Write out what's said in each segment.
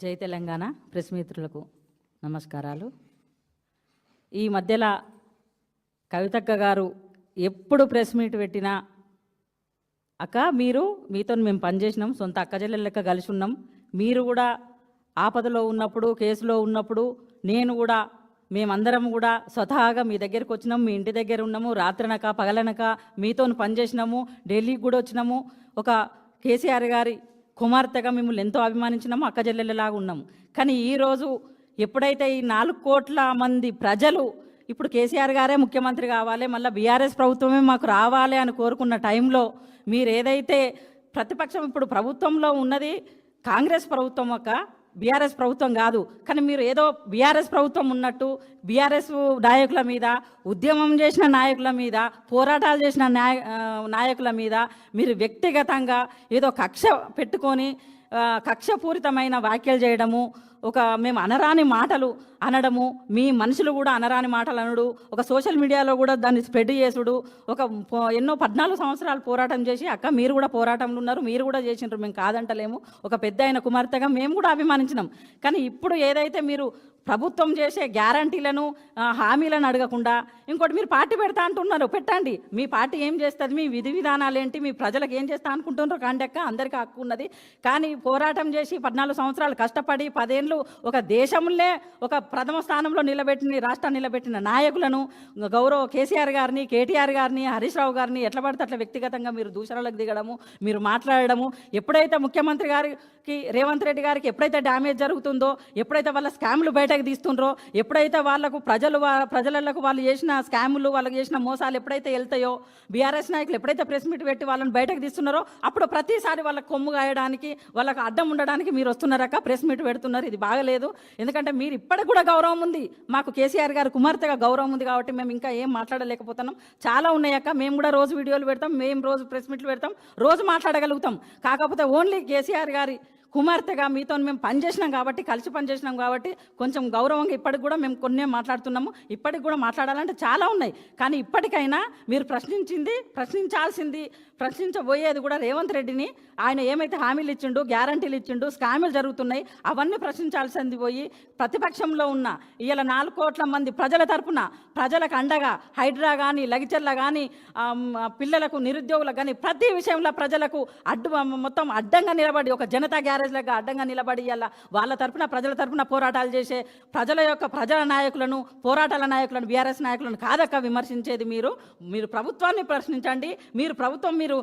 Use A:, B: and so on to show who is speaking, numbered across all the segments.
A: జై తెలంగాణ ప్రెస్ మిత్రులకు నమస్కారాలు. ఈ మధ్యలో కవితక్క గారు ఎప్పుడు ప్రెస్ మీట్ పెట్టినా అక్క మీరు మీతో మేము పనిచేసినాం సొంత అక్క లెక్క కలిసి ఉన్నాం. మీరు కూడా ఆపదలో ఉన్నప్పుడు కేసులో ఉన్నప్పుడు నేను కూడా మేమందరం కూడా స్వతహాగా మీ దగ్గరికి వచ్చినాం మీ ఇంటి దగ్గర ఉన్నాము. రాత్రనక పగలనక మీతో పనిచేసినాము ఢిల్లీకి కూడా వచ్చినాము. ఒక కేసీఆర్ గారి కుమార్తెగా మిమ్మల్ని ఎంతో అభిమానించినాము అక్క చెల్లెళ్ళలాగా ఉన్నాము. కానీ ఈరోజు ఎప్పుడైతే ఈ నాలుగు కోట్ల మంది ప్రజలు ఇప్పుడు కేసీఆర్ గారే ముఖ్యమంత్రి కావాలి మళ్ళీ బీఆర్ఎస్ ప్రభుత్వమే మాకు రావాలి అని కోరుకున్న టైంలో మీరు ఏదైతే ప్రతిపక్షం ఇప్పుడు ప్రభుత్వంలో ఉన్నది కాంగ్రెస్ ప్రభుత్వం ఒక బీఆర్ఎస్ ప్రభుత్వం కాదు. కానీ మీరు ఏదో బీఆర్ఎస్ ప్రభుత్వం ఉన్నట్టు బీఆర్ఎస్ నాయకుల మీద ఉద్యమం చేసిన నాయకుల మీద పోరాటాలు చేసిన నాయ నాయకుల మీద మీరు వ్యక్తిగతంగా ఏదో కక్ష పెట్టుకొని కక్షపూరితమైన వ్యాఖ్యలు చేయడము ఒక మేము అనరాని మాటలు అనడము మీ మనుషులు కూడా అనరాని మాటలు అనడు ఒక సోషల్ మీడియాలో కూడా దాన్ని స్ప్రెడ్ చేసుడు ఒక ఎన్నో పద్నాలుగు సంవత్సరాలు పోరాటం చేసి అక్క మీరు కూడా పోరాటంలో ఉన్నారు మీరు కూడా చేసిండ్రు మేము కాదంటలేము ఒక పెద్ద అయిన కుమార్తెగా మేము కూడా అభిమానించినాం. కానీ ఇప్పుడు ఏదైతే మీరు ప్రభుత్వం చేసే గ్యారంటీలను హామీలను అడగకుండా ఇంకోటి మీరు పార్టీ పెడతా అంటున్నారు పెట్టండి. మీ పార్టీ ఏం చేస్తుంది మీ విధి విధానాలు ఏంటి మీ ప్రజలకు ఏం చేస్తా అనుకుంటున్నారో కాండక్క అందరికీ హక్కు ఉన్నది. కానీ పోరాటం చేసి పద్నాలుగు సంవత్సరాలు కష్టపడి పదేళ్ళు ఒక దేశంలో ఒక ప్రథమ స్థానంలో నిలబెట్టిన రాష్ట్రాన్ని నిలబెట్టిన నాయకులను గౌరవ కేసీఆర్ గారిని కేటీఆర్ గారిని హరీష్ రావు గారిని ఎట్లా పడితే అట్లా వ్యక్తిగతంగా మీరు దూషణలకు దిగడము మీరు మాట్లాడడము. ఎప్పుడైతే ముఖ్యమంత్రి గారికి రేవంత్ రెడ్డి గారికి ఎప్పుడైతే డ్యామేజ్ జరుగుతుందో ఎప్పుడైతే వాళ్ళ స్కామ్లు బయట బయటకు తీస్తుండ్రో ఎప్పుడైతే వాళ్ళకు ప్రజలు ప్రజలకు వాళ్ళు చేసిన స్కాములు వాళ్ళకి చేసిన మోసాలు ఎప్పుడైతే వెళ్తాయో బీఆర్ఎస్ నాయకులు ఎప్పుడైతే ప్రెస్ మీట్ పెట్టి వాళ్ళని బయటకు తీస్తున్నారో అప్పుడు ప్రతిసారి వాళ్ళకి కొమ్ము గాయడానికి వాళ్ళకి అడ్డం ఉండడానికి మీరు వస్తున్నారక్క ప్రెస్ మీట్ పెడుతున్నారు ఇది బాగలేదు. ఎందుకంటే మీరు ఇప్పటికి కూడా గౌరవం ఉంది. మాకు కేసీఆర్ గారు కుమార్తెగా గౌరవం ఉంది కాబట్టి మేము ఇంకా ఏం మాట్లాడలేకపోతున్నాం. చాలా ఉన్నాయక్క మేము కూడా రోజు వీడియోలు పెడతాం మేము రోజు ప్రెస్ మీట్లు పెడతాం రోజు మాట్లాడగలుగుతాం. కాకపోతే ఓన్లీ కేసీఆర్ గారి కుమార్తెగా మీతో మేము పనిచేసినాం కాబట్టి కలిసి పనిచేసినాం కాబట్టి కొంచెం గౌరవంగా ఇప్పటికి కూడా మేము కొన్ని మాట్లాడుతున్నాము. ఇప్పటికి కూడా మాట్లాడాలంటే చాలా ఉన్నాయి. కానీ ఇప్పటికైనా మీరు ప్రశ్నించింది ప్రశ్నించాల్సింది ప్రశ్నించబోయేది కూడా రేవంత్ రెడ్డిని. ఆయన ఏమైతే హామీలు ఇచ్చిండు గ్యారంటీలు ఇచ్చిండు స్కామ్లు జరుగుతున్నాయి అవన్నీ ప్రశ్నించాల్సింది పోయి ప్రతిపక్షంలో ఉన్న ఇలా నాలుగు కోట్ల మంది ప్రజల తరపున ప్రజలకు అండగా హైడ్రా కానీ లగిచర్ల కానీ పిల్లలకు నిరుద్యోగులకు కానీ ప్రతి విషయంలో ప్రజలకు అడ్డు మొత్తం అడ్డంగా నిలబడి ఒక జనతా మ్యారేజ్లకు అడ్డంగా నిలబడి ఇవాళ వాళ్ళ తరపున ప్రజల తరపున పోరాటాలు చేసే ప్రజల యొక్క ప్రజల నాయకులను పోరాటాల నాయకులను బీఆర్ఎస్ నాయకులను కాదక్క విమర్శించేది మీరు. మీరు ప్రభుత్వాన్ని ప్రశ్నించండి. మీరు ప్రభుత్వం మీరు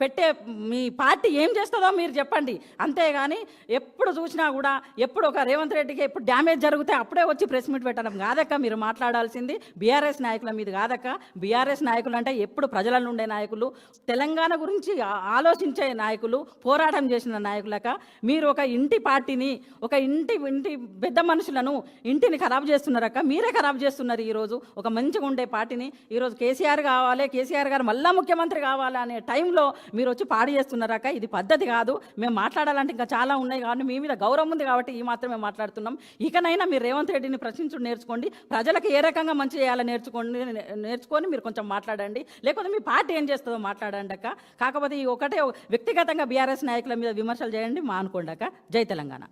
A: పెట్టే మీ పార్టీ ఏం చేస్తుందో మీరు చెప్పండి. అంతేగాని ఎప్పుడు చూసినా కూడా ఎప్పుడు ఒక రేవంత్ రెడ్డికి ఎప్పుడు డ్యామేజ్ జరిగితే అప్పుడే వచ్చి ప్రెస్ మీట్ పెట్టడం కాదక్క మీరు మాట్లాడాల్సింది. బీఆర్ఎస్ నాయకుల మీద కాదక్క. బీఆర్ఎస్ నాయకులు అంటే ఎప్పుడు ప్రజల ఉండే నాయకులు. తెలంగాణ గురించి ఆలోచించే నాయకులు పోరాటం చేసిన నాయకులక మీరు ఒక ఇంటి పార్టీని ఒక ఇంటి ఇంటి పెద్ద మనుషులను ఇంటిని ఖరాబ్ చేస్తున్నారక్క. మీరే ఖరాబ్ చేస్తున్నారు ఈరోజు. ఒక మంచిగా ఉండే పార్టీని ఈరోజు కేసీఆర్ కావాలి కేసీఆర్ గారు మళ్ళా ముఖ్యమంత్రి కావాలి అనే టైంలో మీరు వచ్చి పాడు చేస్తున్నారక్క. ఇది పద్ధతి కాదు. మేము మాట్లాడాలంటే ఇంకా చాలా ఉన్నాయి కాబట్టి మీ మీద గౌరవం ఉంది కాబట్టి ఈ మాత్రమే మాట్లాడుతున్నాం. ఇకనైనా మీరు రేవంత్ రెడ్డిని ప్రశ్నించుడు నేర్చుకోండి. ప్రజలకు ఏ రకంగా మంచి చేయాలో నేర్చుకోండి నేర్చుకొని మీరు కొంచెం మాట్లాడండి. లేకపోతే మీ పార్టీ ఏం చేస్తుందో మాట్లాడండి అక్క కాకపోతే ఈ ఒకటే వ్యక్తిగతంగా బీఆర్ఎస్ నాయకుల మీద విమర్శలు చేయండి మా అనుకోండాక జై తెలంగాణ.